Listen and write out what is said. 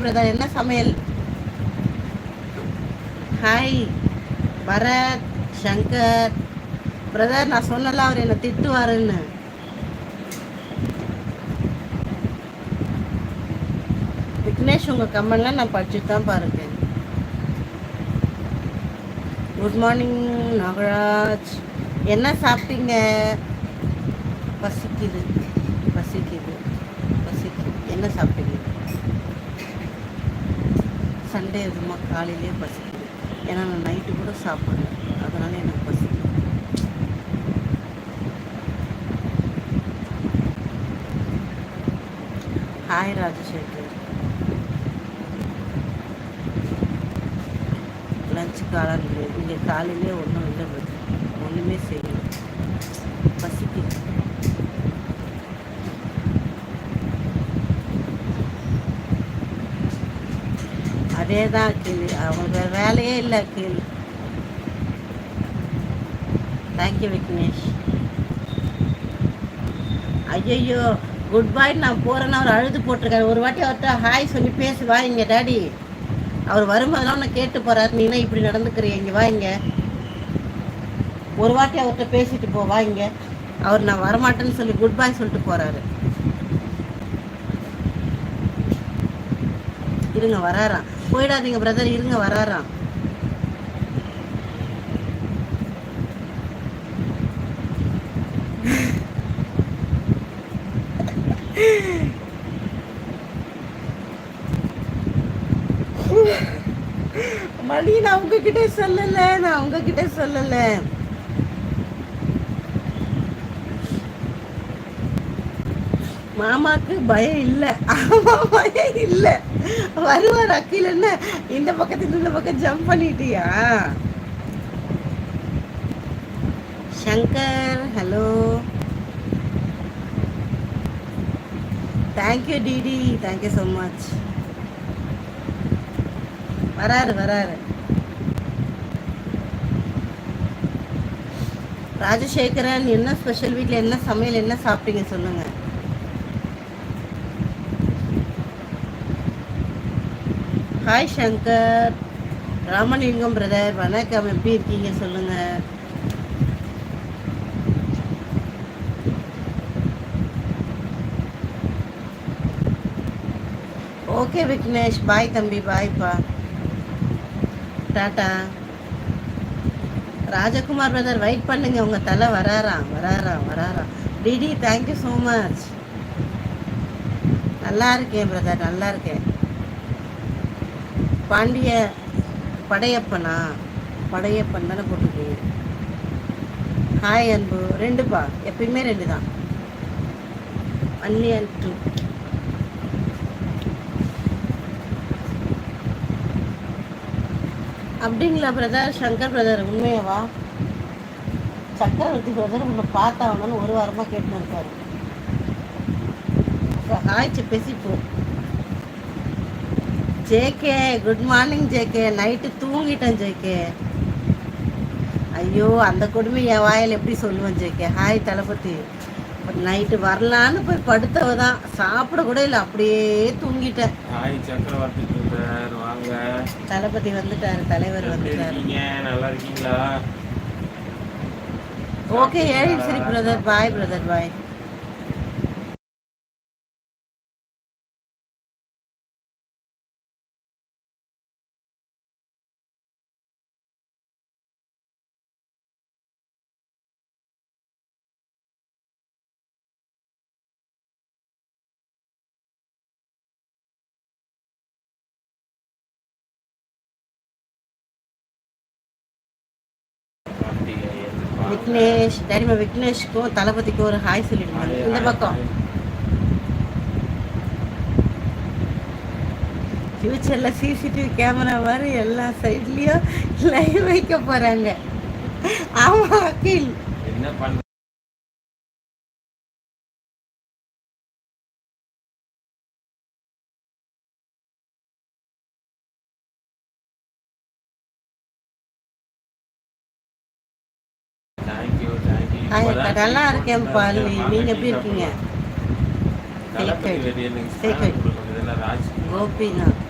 Brother என்ன சமையல்? Hi Bharat Shankar. Brother நான் சொல்லல அவர் என்னை திட்டுவாருன்னு. விக்னேஷ் உங்கள் கமெண்ட்லாம் நான் படிச்சுட்டு தான் பாருங்க குட் மார்னிங் நாகராஜ். என்ன சாப்பிட்டீங்க? பசிக்குது பசிக்குது பசிக்குது. என்ன சாப்பிட்டீங்க? ரெண்டே விதமாக காலையிலேயே பசிக்குது. ஏன்னா நான் நைட்டு கூட சாப்பிடல. அதனால் எனக்கு பசிக்குது. ஹாய் ராஜசேகர். லஞ்ச் காலம் இங்கே காலையிலே ஒன்றும் இல்லை ஒன்றுமே செய்யல. பசி அதே தான் கீழ். அவங்களுக்கு வேறு வேலையே இல்லை கீழ். Thank you Vignesh. ஐயோ குட் பாய் நான் போகிறேன்னு அவர் அழுது போட்டிருக்காரு. ஒரு வாட்டி அவர்கிட்ட ஹாய் சொல்லி பேசி வா இங்கே டாடி. அவர் வரும்போதெல்லாம் உன்னை கேட்டு போறாரு. நீ என்ன இப்படி நடந்துக்கிறீங்க இங்கே வா இங்கே. ஒரு வாட்டி அவர்கிட்ட பேசிட்டு போ வா அவர் நான் வரமாட்டேன்னு சொல்லி குட் பாய் சொல்லிட்டு போறாரு. இருங்க வராராம். போயிடாதீங்க பிரதர் இருங்க வராராம் மணி நான் உங்ககிட்ட சொல்லல. நான் உங்ககிட்ட சொல்லல. மாமாக்கு பயம் இல்லை. ஆமா பயம் இல்லை. வருவார் அக்கில் என்ன? இந்த பக்கத்துல இந்த பக்கம் ஜம்ப் பண்ணிட்டியா? Shankar hello thank you DD thank you so much வராரு வராரு. ராஜசேகரன் என்ன ஸ்பெஷல் வீட்டில் என்ன சமையல் என்ன சாப்பிட்டீங்க சொல்லுங்கள் ஹாய் சங்கர் ராமலிங்கம் பிரதர் வணக்கம் எப்படி இருக்கீங்க? சொல்லுங்க. ஓகே விக்னேஷ் பாய் தம்பி. பாய்ப்பா டாட்டா ராஜகுமார் பிரதர் வெயிட் பண்ணுங்க. உங்க தலை வராராம். வராராம். வராராம். DD thank you so much நல்லா இருக்கேன் பிரதர் நல்லா இருக்கேன். பாண்டிய படையப்பனா படையப்பன் தானே போட்டிருக்கீங்க? ஹாய் அன்பு ரெண்டுப்பா எப்பயுமே ரெண்டு தான் ஒன்லி அண்ட் டூ. அப்படிங்களா பிரதர் சங்கர் பிரதர் உண்மையவா? சக்கரவர்த்தி பிரதர் உன்னை பார்த்தாங்கன்னு ஒரு வாரமாக கேட்டுன்னு இருக்காரு. ஹாய்ச்சி பேசிப்போம் JK good morning JK. Night தூங்கிட்டேன் ஜேகே. ஐயோ அந்த கொடுமை என் வாயில் எப்படி சொல்லுவேன் ஜேகே? ஹாய் தளபதி. நைட்டு வரலான்னு போய் படுத்தவ தான். சாப்பிட கூட இல்லை அப்படியே தூங்கிட்டேன். ஹாய் சக்கரவர்த்தி பிரதர் வாங்க. தளபதி வந்துட்டாரு தலைவர் வந்துட்டாரு. இருக்கீங்க? நல்லா இருக்கீங்களா? ஓகே ஏழு சரி brother bye brother bye Karthikeyan வாங்க. விக்னேஷ் தெரியுமா விக்னேஷ்க்கும் தளபதிக்கும் ஒரு ஹாய் சொல்லிடுங்க. ஹாய், இந்த பக்கம். ஃபியூச்சர்ல சிசிடிவி கேமரா மாதிரி எல்லா சைட்லயும் லைவ் வைக்க போறாங்க. ஆமா அகில். என்ன பண்ற தேங்க்யூ தேங்க்யூ ஹாய் அக்கா நல்லா இருக்கேன் பாலி நீங்க எப்படி இருக்கீங்க? கோபிநாத்.